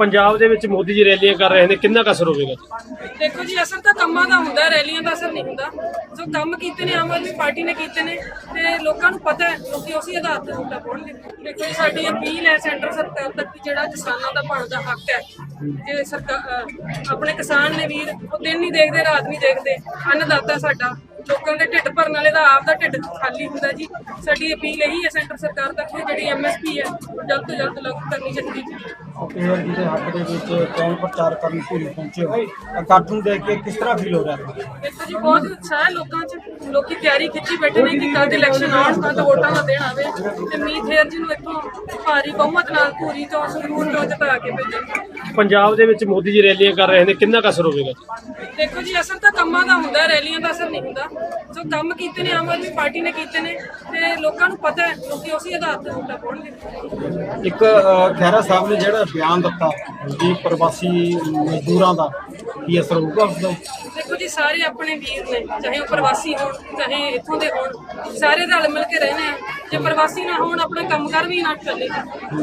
ਪੰਜਾਬ ਦੇ ਵਿੱਚ ਮੋਦੀ ਜੀ ਰੈਲੀਆਂ ਕਰ ਰਹੇ ਨੇ, ਕਿੰਨਾ ਕੁ ਹੋਵੇਗਾ? ਦੇਖੋ ਜੀ, ਅਸਰ ਤਾਂ ਕੰਮਾਂ ਦਾ ਹੁੰਦਾ, ਰੈਲੀਆਂ ਦਾ ਅਸਰ ਨਹੀਂ ਹੁੰਦਾ। ਜੋ ਕੰਮ ਕੀਤੇ ਨੇ, ਆਮ ਆਦਮੀ ਪਾਰਟੀ ਨੇ ਕੀਤੇ ਨੇ, ਤੇ ਲੋਕਾਂ ਨੂੰ ਪਤਾ ਹੈ, ਲੋਕੀ ਉਸੇ ਆਧਾਰ ਤੇ ਵੋਟਾਂ ਪਾਉਣਗੇ ਦੇਖੋ ਜੀ, ਸਾਡੀ ਅਪੀਲ ਹੈ ਸੈਂਟਰ ਸਰਕਾਰ ਤੱਕ ਕਿ ਜਿਹੜਾ ਕਿਸਾਨਾਂ ਦਾ ਬਣਦਾ ਹੱਕ ਹੈ, ਜੇ ਸਰਕਾਰ ਆਪਣੇ ਕਿਸਾਨ ਨੇ ਵੀਰ, ਉਹ ਦਿਨ ਨਹੀਂ ਦੇਖਦੇ, ਰਾਤ ਨਹੀਂ ਦੇਖਦੇ, ਅੰਨਦਾਤਾ ਸਾਡਾ, ਲੋਕਾਂ ਦੇ ਢਿੱਡ ਭਰਨ ਵਾਲੇ ਦਾ ਆਪ ਦਾ ਢਿੱਡ ਖਾਲੀ ਹੁੰਦਾ ਜੀ। ਸਾਡੀ ਅਪੀਲ ਇਹੀ ਹੈ ਸੈਂਟਰ ਸਰਕਾਰ ਤੱਕ ਕਿ ਜਿਹੜੀ ਐਮਐਸਪੀ ਹੈ, ਉਹ ਜਲਦ ਤੋਂ ਜਲਦ ਲਾਗੂ ਕਰਨੀ ਚਾਹੀਦੀ ਹੈ। ਕੇਵਰ ਜੀ ਦੇ ਹੱਕ ਦੇ ਵਿੱਚ ਚੋਣ ਪ੍ਰਚਾਰ ਕਰਨ ਭੂਰੀ ਪਹੁੰਚੇ ਹੋ। ਇਕੱਠ ਨੂੰ ਦੇਖ ਕੇ ਕਿਸ ਤਰ੍ਹਾਂ ਫੀਲ ਹੋ ਰਿਹਾ ਹੈ? ਦੇਖੋ ਜੀ ਬਹੁਤ ਉਤਸ਼ਾਹ ਹੈ। ਲੋਕਾਂ 'ਚ ਲੋਕੀ ਤਿਆਰੀ ਖਿੱਚੀ ਬੈਠੇ ਨੇ ਕਿ ਕਦ ਇਲੈਕਸ਼ਨ ਆਉਣ ਕਦ ਵੋਟਾਂ ਦਾ ਦਿਨ ਆਵੇ। ਤੇ ਮੀਤ ਹੇਰ ਜੀ ਨੂੰ ਇੱਥੋਂ ਭਾਰੀ ਬਹੁਮਤ ਨਾਲ ਪੂਰੀ ਤੋਂ ਸੰਗਰੂਰ ਤੋਂ ਜਿਤਾ ਕੇ ਭੇਜਾਂਗੇ ਪੰਜਾਬ ਦੇ ਵਿੱਚ ਮੋਦੀ ਜੀ ਰੈਲੀਆਂ ਕਰ ਰਹੇ ਨੇ। ਕਿੰਨਾ ਕੁ ਅਸਰ ਹੋਵੇਗਾ ਦੇਖੋ ਜੀ ਅਸਰ ਤਾਂ ਕੰਮਾਂ ਦਾ ਹੁੰਦਾ ਹੈ, ਰੈਲੀਆਂ ਦਾ ਅਸਰ ਨਹੀਂ ਹੁੰਦਾ। ਜੋ ਕੰਮ ਕੀਤੇ ਨੇ ਆਮ ਆਦਮੀ ਪਾਰਟੀ ਨੇ ਕੀਤੇ ਨੇ ਤੇ ਲੋਕਾਂ ਨੂੰ ਪਤਾ ਹੈ ਲੋਕੀ ਉਸੇ ਆਧਾਰ ਤੇ ਵੋਟਾਂ ਪਾਉਣਗੇ। ਇੱਕ ਅ, ਖਹਿਰਾ ਸਾਹਿਬ ਨੇ ਜਿਹੜਾ ਬਿਆਨ ਦਿੱਤਾ ਵੀ ਪ੍ਰਵਾਸੀ ਮਜ਼ਦੂਰਾਂ ਦਾ ਕੀ ਅਸਰ ਹੋਊਗਾ ਉਸ ਦਾ? ਦੇਖੋ ਜੀ ਸਾਰੇ ਆਪਣੇ ਵੀਰ ਨੇ ਚਾਹੇ ਉਹ ਪ੍ਰਵਾਸੀ ਹੋਣ ਚਾਹੇ ਇੱਥੋਂ ਦੇ ਹੋਣ ਸਾਰੇ ਰਲ ਮਿਲ ਕੇ ਰਹਿਣੇ ਆ ਜੇ ਪ੍ਰਵਾਸੀ ਨਾ ਹੋਣ ਆਪਣਾ ਕੰਮਕਾਰ ਵੀ ਨਾ ਚੱਲੇ।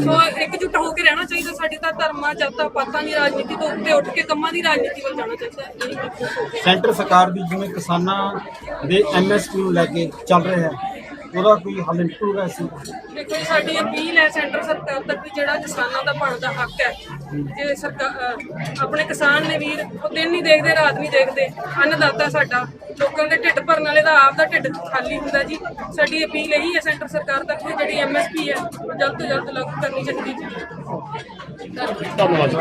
ਸੋ ਇਕਜੁੱਟ ਹੋ ਕੇ ਰਹਿਣਾ ਚਾਹੀਦਾ ਸਾਡੀ ਤਾਂ ਧਰਮਾਂ ਜਾਤਾਂ ਪਾਤਾਂ ਦੀ ਰਾਜਨੀਤੀ ਤੋਂ ਉੱਤੇ ਉੱਠ ਕੇ ਕੰਮਾਂ ਦੀ ਰਾਜਨੀਤੀ ਵੱਲ ਜਾਣਾ ਚਾਹੀਦਾ ਹੈ। ਸੈਂਟਰ ਸਰਕਾਰ ਦੀ ਜਿਵੇਂ ਕਿਸਾਨਾਂ ਦੇ ਐਮਐਸਪੀ ਨੂੰ ਲੈ ਕੇ ਚੱਲ ਰਿਹਾ ਹੈ ਉਹਦਾ ਕੋਈ ਹੱਲ ਨਿਕਲੂਗਾ ਇਸ? ਦੇਖੋ ਜੀ ਸਾਡੀ ਅਪੀਲ ਹੈ ਸੈਂਟਰ ਸਰਕਾਰ ਤੱਕ ਕਿ ਜਿਹੜਾ ਕਿਸਾਨਾਂ ਦਾ ਬਣਦਾ ਹੱਕ ਹੈ ਜੇ ਸਰਕਾਰ ਆਪਣੇ ਕਿਸਾਨ ਨੇ ਵੀਰ ਉਹ ਦਿਨ ਨਹੀਂ ਦੇਖਦੇ ਰਾਤ ਨਹੀਂ ਦੇਖਦੇ ਅੰਨਦਾਤਾ ਸਾਡਾ ਲੋਕਾਂ ਦੇ ਢਿੱਡ ਭਰਨ ਵਾਲੇ ਦਾ ਆਪ ਦਾ ਢਿੱਡ ਖਾਲੀ ਹੁੰਦਾ ਜੀ। ਸਾਡੀ ਅਪੀਲ ਇਹੀ ਹੈ ਸੈਂਟਰ ਸਰਕਾਰ ਤੱਕ ਜਿਹੜੀ ਐਮਐਸਪੀ ਹੈ ਉਹ ਜਲਦ ਤੋਂ ਜਲਦ ਲਾਗੂ ਕਰਨੀ ਚਾਹੀਦੀ ਹੈ ਧੰਨਵਾਦ।